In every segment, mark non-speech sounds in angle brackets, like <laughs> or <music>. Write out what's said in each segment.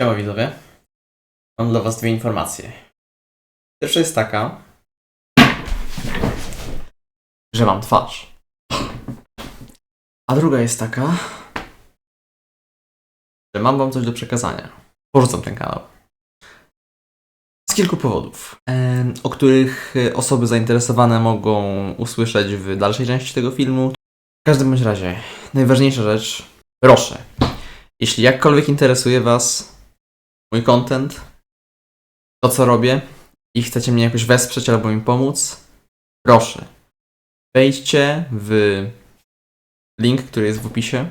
Siema widzowie. Mam dla was dwie informacje. Pierwsza jest taka, że mam twarz. A druga jest taka, że mam wam coś do przekazania. Porzucam ten kanał. Z kilku powodów, o których e, osoby zainteresowane mogą usłyszeć w dalszej części tego filmu. W każdym bądź razie, najważniejsza rzecz, proszę, jeśli jakkolwiek interesuje was mój content, to co robię i chcecie mnie jakoś wesprzeć albo mi pomóc, proszę, wejdźcie w link, który jest w opisie,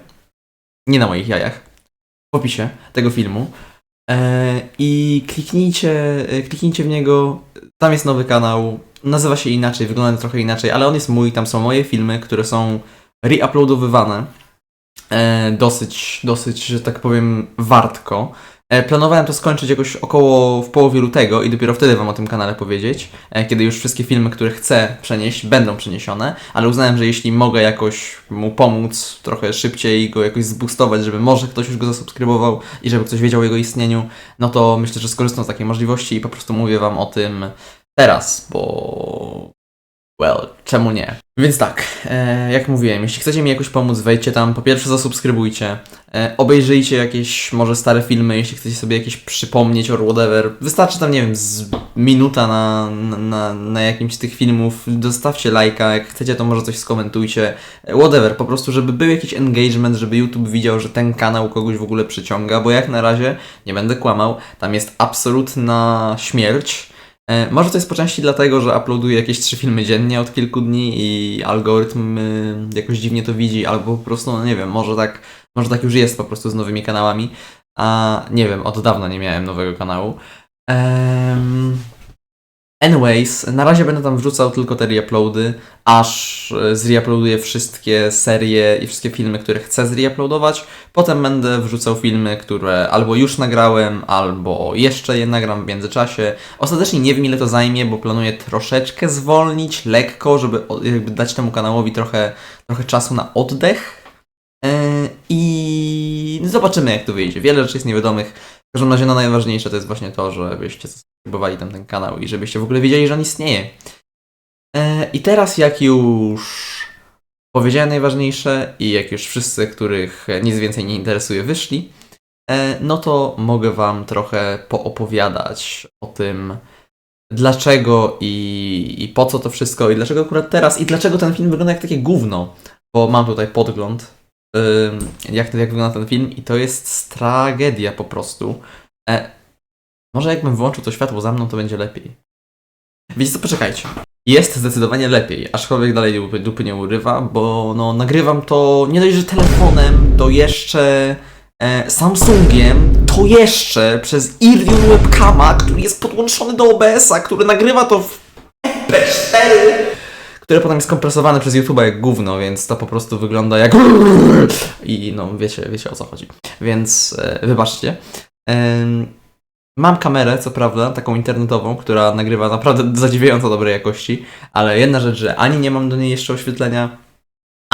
nie na moich jajach, w opisie tego filmu. E, i kliknijcie, e, kliknijcie w niego, tam jest nowy kanał, nazywa się inaczej, wygląda trochę inaczej, ale on jest mój, tam są moje filmy, które są reuploadowywane. E, dosyć, dosyć, że tak powiem, wartko. E, Planowałem to skończyć jakoś około w połowie lutego i dopiero wtedy Wam o tym kanale powiedzieć, e, kiedy już wszystkie filmy, które chcę przenieść, będą przeniesione, ale uznałem, że jeśli mogę jakoś mu pomóc trochę szybciej go jakoś zboostować, żeby może ktoś już go zasubskrybował i żeby ktoś wiedział o jego istnieniu, no to myślę, że skorzystam z takiej możliwości i po prostu mówię Wam o tym teraz, bo Well, czemu nie? Więc tak, e, jak mówiłem, jeśli chcecie mi jakoś pomóc, wejdźcie tam, po pierwsze zasubskrybujcie, e, obejrzyjcie jakieś może stare filmy, jeśli chcecie sobie jakieś przypomnieć or whatever. Wystarczy tam, nie wiem, z minuta na, na, na jakimś z tych filmów, dostawcie lajka, jak chcecie to może coś skomentujcie, e, whatever, po prostu żeby był jakiś engagement, żeby YouTube widział, że ten kanał kogoś w ogóle przyciąga, bo jak na razie, nie będę kłamał, tam jest absolutna śmierć. E, Może to jest po części dlatego, że uploaduję jakieś trzy filmy dziennie od kilku dni i algorytm y, jakoś dziwnie to widzi, albo po prostu, no nie wiem, może tak, może tak już jest po prostu z nowymi kanałami, a nie wiem, od dawna nie miałem nowego kanału. Em, anyways, na razie będę tam wrzucał tylko te reuploady, aż y, zreuploaduję wszystkie serie i wszystkie filmy, które chcę zreuploadować. Potem będę wrzucał filmy, które albo już nagrałem, albo jeszcze je nagram w międzyczasie. Ostatecznie nie wiem ile to zajmie, bo planuję troszeczkę zwolnić, lekko, żeby jakby dać temu kanałowi trochę, trochę czasu na oddech. E, I zobaczymy jak to wyjdzie. Wiele rzeczy jest niewiadomych. W każdym razie no najważniejsze to jest właśnie to, żebyście zasubskrybowali tam ten kanał i żebyście w ogóle wiedzieli, że on istnieje. E, I teraz jak już powiedziałem najważniejsze i jak już wszyscy, których nic więcej nie interesuje, wyszli, e, no to mogę Wam trochę poopowiadać o tym, dlaczego i, i po co to wszystko, i dlaczego akurat teraz, i dlaczego ten film wygląda jak takie gówno, bo mam tutaj podgląd, jak, jak wygląda ten film, i to jest tragedia po prostu. E, może jakbym włączył to światło za mną, to będzie lepiej. Wiecie co, poczekajcie. Jest zdecydowanie lepiej, aczkolwiek dalej dupy, nie urywa, bo no, nagrywam to nie dość, że telefonem, to jeszcze e, Samsungiem, to jeszcze przez Iridium Webcama, który jest podłączony do OBS-a, który nagrywa to w MP4, które potem jest kompresowane przez YouTube'a jak gówno, więc to po prostu wygląda jak i no wiecie, wiecie o co chodzi. Więc e, wybaczcie. Em, Mam kamerę, co prawda, taką internetową, która nagrywa naprawdę <laughs> zadziwiająco dobrej jakości, ale jedna rzecz, że ani nie mam do niej jeszcze oświetlenia,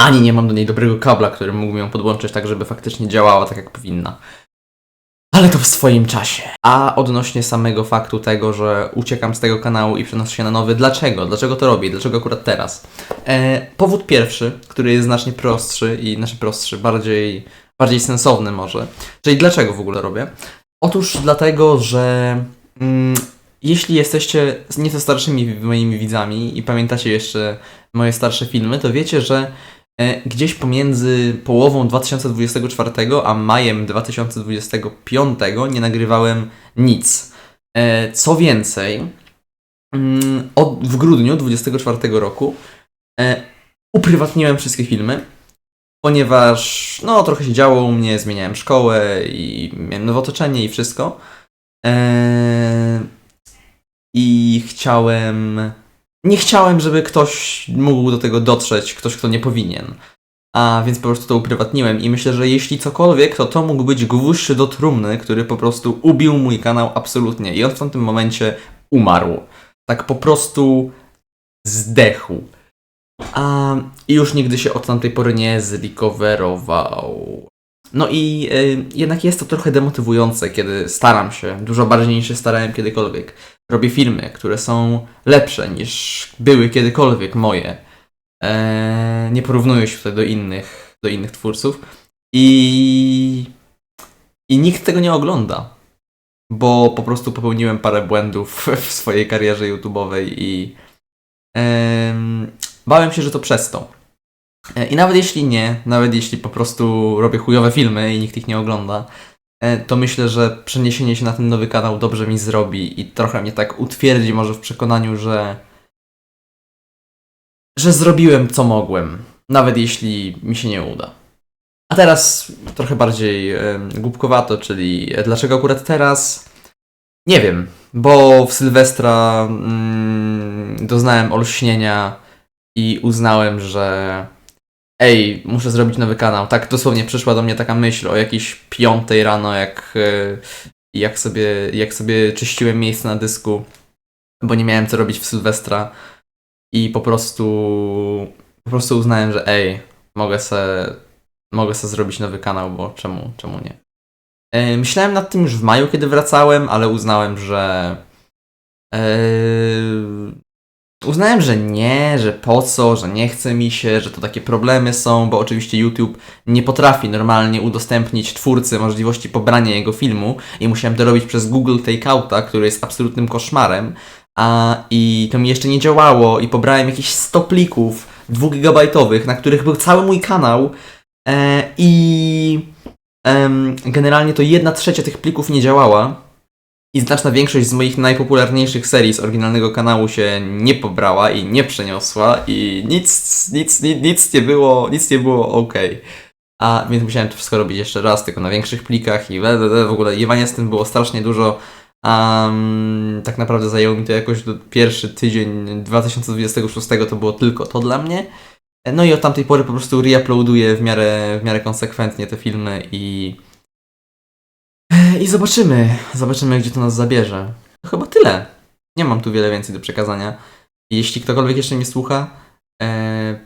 ani nie mam do niej dobrego kabla, który mógłbym ją podłączyć tak, żeby faktycznie działała tak, jak powinna. Ale to w swoim czasie. A odnośnie samego faktu tego, że uciekam z tego kanału i przenoszę się na nowy, dlaczego? Dlaczego to robię? Dlaczego akurat teraz? E, powód pierwszy, który jest znacznie prostszy i znaczy prostszy, bardziej, bardziej sensowny może. Czyli dlaczego w ogóle robię? Otóż dlatego, że mm, jeśli jesteście nieco starszymi moimi widzami i pamiętacie jeszcze moje starsze filmy, to wiecie, że e, gdzieś pomiędzy połową 2024 a majem 2025 nie nagrywałem nic. E, co więcej, mm, w grudniu 2024 roku e, uprywatniłem wszystkie filmy, ponieważ no trochę się działo u mnie, zmieniałem szkołę i miałem nowe otoczenie i wszystko. Eee, I chciałem. Nie chciałem, żeby ktoś mógł do tego dotrzeć, ktoś, kto nie powinien. A więc po prostu to uprywatniłem i myślę, że jeśli cokolwiek, to to mógł być gwóźdź do trumny, który po prostu ubił mój kanał absolutnie. I on w tamtym momencie umarł. Tak po prostu zdechł. A, I już nigdy się od tamtej pory nie zlikowerował. No i y, jednak jest to trochę demotywujące, kiedy staram się, dużo bardziej niż się starałem kiedykolwiek. Robię filmy, które są lepsze niż były kiedykolwiek moje. E, nie porównuję się tutaj do innych, do innych twórców. I, I nikt tego nie ogląda. Bo po prostu popełniłem parę błędów w swojej karierze YouTube'owej i bałem się, że to przez to. E, I nawet jeśli nie, nawet jeśli po prostu robię chujowe filmy i nikt ich nie ogląda, e, to myślę, że przeniesienie się na ten nowy kanał dobrze mi zrobi i trochę mnie tak utwierdzi może w przekonaniu, że że zrobiłem co mogłem, nawet jeśli mi się nie uda. A teraz trochę bardziej e, głupkowato, czyli e, dlaczego akurat teraz? Nie wiem, bo w Sylwestra mm, doznałem olśnienia i uznałem, że ej, muszę zrobić nowy kanał. Tak dosłownie przyszła do mnie taka myśl o jakiejś piątej rano, jak, e, jak, sobie, jak sobie czyściłem miejsce na dysku, bo nie miałem co robić w Sylwestra i po prostu po prostu uznałem, że ej, mogę se, mogę se zrobić nowy kanał, bo czemu, czemu nie. E, Myślałem nad tym już w maju, kiedy wracałem, ale uznałem, że e, Uznałem, że nie, że po co, że nie chce mi się, że to takie problemy są, bo oczywiście YouTube nie potrafi normalnie udostępnić twórcy możliwości pobrania jego filmu i musiałem to robić przez Google Takeouta, który jest absolutnym koszmarem. A i to mi jeszcze nie działało i pobrałem jakieś 100 plików 2GB, na których był cały mój kanał e, i em, generalnie to jedna trzecia tych plików nie działała. I znaczna większość z moich najpopularniejszych serii z oryginalnego kanału się nie pobrała i nie przeniosła i nic, nic, nic, nic nie było, nic nie było ok. A więc musiałem to wszystko robić jeszcze raz, tylko na większych plikach i w ogóle jewania z tym było strasznie dużo. Um, tak naprawdę zajęło mi to jakoś pierwszy tydzień 2026 to było tylko to dla mnie. No i od tamtej pory po prostu reuploaduję w miarę, w miarę konsekwentnie te filmy i i zobaczymy, zobaczymy gdzie to nas zabierze. Chyba tyle. Nie mam tu wiele więcej do przekazania. Jeśli ktokolwiek jeszcze mnie słucha, e,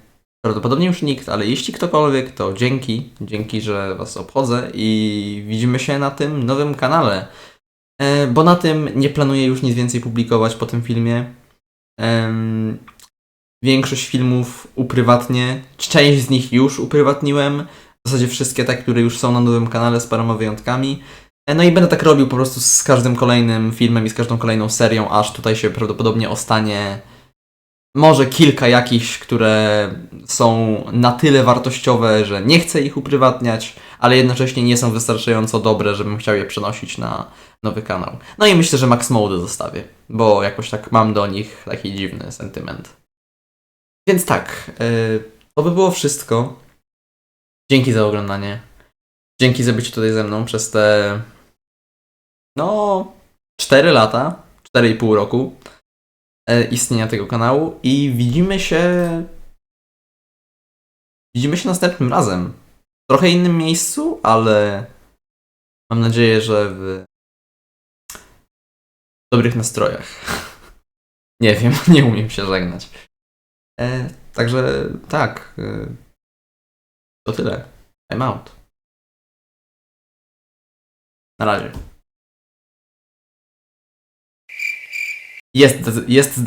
prawdopodobnie już nikt, ale jeśli ktokolwiek, to dzięki, dzięki, że Was obchodzę i widzimy się na tym nowym kanale. E, bo na tym nie planuję już nic więcej publikować po tym filmie. Em, większość filmów uprywatnię, część z nich już uprywatniłem. W zasadzie wszystkie te, które już są na nowym kanale z paroma wyjątkami. E, No i będę tak robił po prostu z każdym kolejnym filmem i z każdą kolejną serią, aż tutaj się prawdopodobnie ostanie może kilka jakichś, które są na tyle wartościowe, że nie chcę ich uprywatniać, ale jednocześnie nie są wystarczająco dobre, żebym chciał je przenosić na nowy kanał. No i myślę, że Max Mode zostawię, bo jakoś tak mam do nich taki dziwny sentyment. Więc tak, yy, to by było wszystko. Dzięki za oglądanie. Dzięki za bycie tutaj ze mną przez te no 4 lata, 4,5 roku e, istnienia tego kanału i widzimy się widzimy się następnym razem. W trochę innym miejscu, ale mam nadzieję, że w dobrych nastrojach. <laughs> Nie wiem, <laughs> nie umiem się żegnać. E, także tak. E, to tyle. I'm out. Na razie. Jest, jest,